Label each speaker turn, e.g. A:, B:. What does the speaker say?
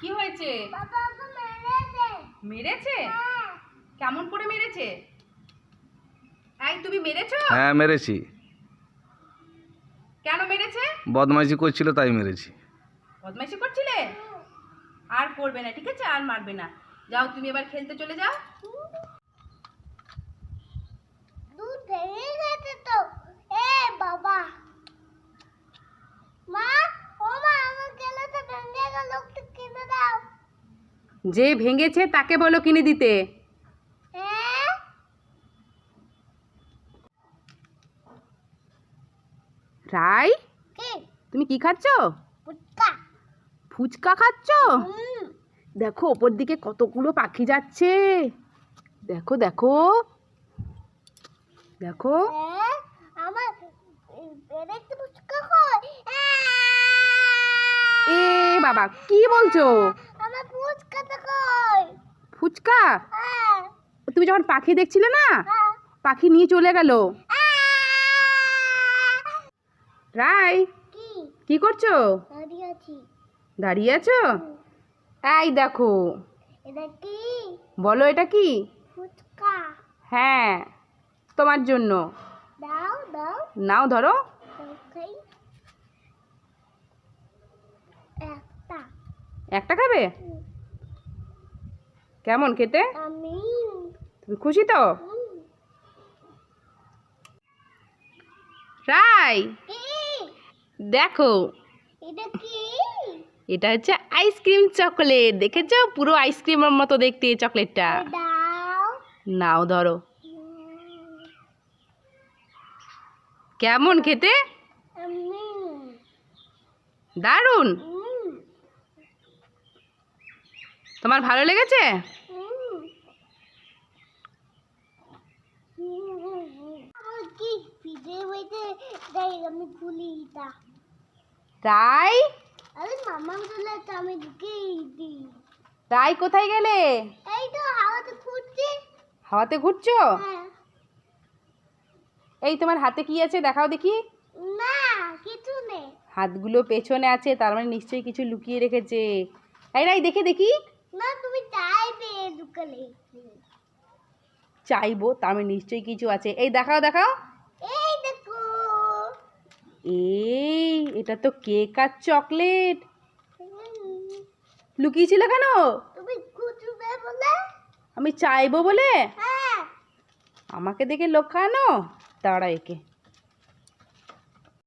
A: কি হয়েছে?
B: মেরেছে।
A: মেরেছে?
B: হ্যাঁ।
A: কেমন করে মেরেছে? এই তুমি মেরেছো?
C: হ্যাঁ মেরেছি।
A: কেন মেরেছে?
C: বদমাইশি করছিল তাই মেরেছি।
A: বদমাইশি করছিলে? আর করবে না ঠিক আছে? আর মারবে না। যাও তুমি এবার খেলতে চলে যাও
B: দুধ ভেঙে গেছে তো এ বাবা মা ও মা আমার গেলাটা ভেঙে গেল একটু কিনে দাও
A: যে ভেঙেছে তাকে বলো কিনে দিতে। রাই তুমি কি খাচ্ছ? ফুচকা। খাচ্ছ? দেখো ওপর দিকে কতগুলো পাখি যাচ্ছে। দেখো দেখো। দেখো।
B: হ্যাঁ
A: এ বাবা কি বলছো?
B: আমার পুচকাটা কই?
A: ফুচকা?
B: হ্যাঁ।
A: তুমি যখন পাখি দেখছিলে না?
B: হ্যাঁ।
A: পাখি নিয়ে চলে গেল। রাই
B: কি?
A: করছ?
B: দাঁড়িয়ে আছি।
A: দাঁড়িয়ে আছো? এই দেখো।
B: এটা কি?
A: বলো এটা কি?
B: ফুচকা।
A: হ্যাঁ তোমার জন্য।
B: দাও দাও।
A: নাও ধরো।
B: খাই। একটা
A: খাবে? কেমন খেতে? তুমি খুশি তো? রাই দেখো।
B: এটা
A: হচ্ছে আইসক্রিম চকলেট দেখেছ? পুরো আইসক্রিমের মতো দেখতে চকলেটটা নাও ধরো। কেমন খেতে? দারুণ
B: হুম,
A: তোমার ভালো লেগেছে
B: হুম। হুম, হুম, হুম। আমার কি ফিরে বইতে দেয় আমি খুলি এটা
A: রাই
B: আরে মামা চলে তো আমি ঢুকে দিই
A: রাই কোথায় গেলে?
B: হাওয়াতে
A: ঘুরছো? এই তোমার হাতে কি আছে দেখাও দেখি।
B: না
A: হাতগুলো পেছনে আছে, তার মানে নিশ্চয়ই কিছু লুকিয়ে রেখেছে। এই রাই, দেখে দেখি।
B: না তুমি চাইবে ঢুকালে
A: চাইব তার নিশ্চয়ই কিছু আছে। এই দেখাও দেখাও।
B: এই দেখো।
A: এই এটা তো কেক আর চকলেট। লুকিয়েছিল কেন?
B: তুমি খুঁজবে বলে?
A: আমি চাইব বলে?
B: হ্যাঁ।
A: আমাকে দেখে লোক খানো দাঁড়া একে।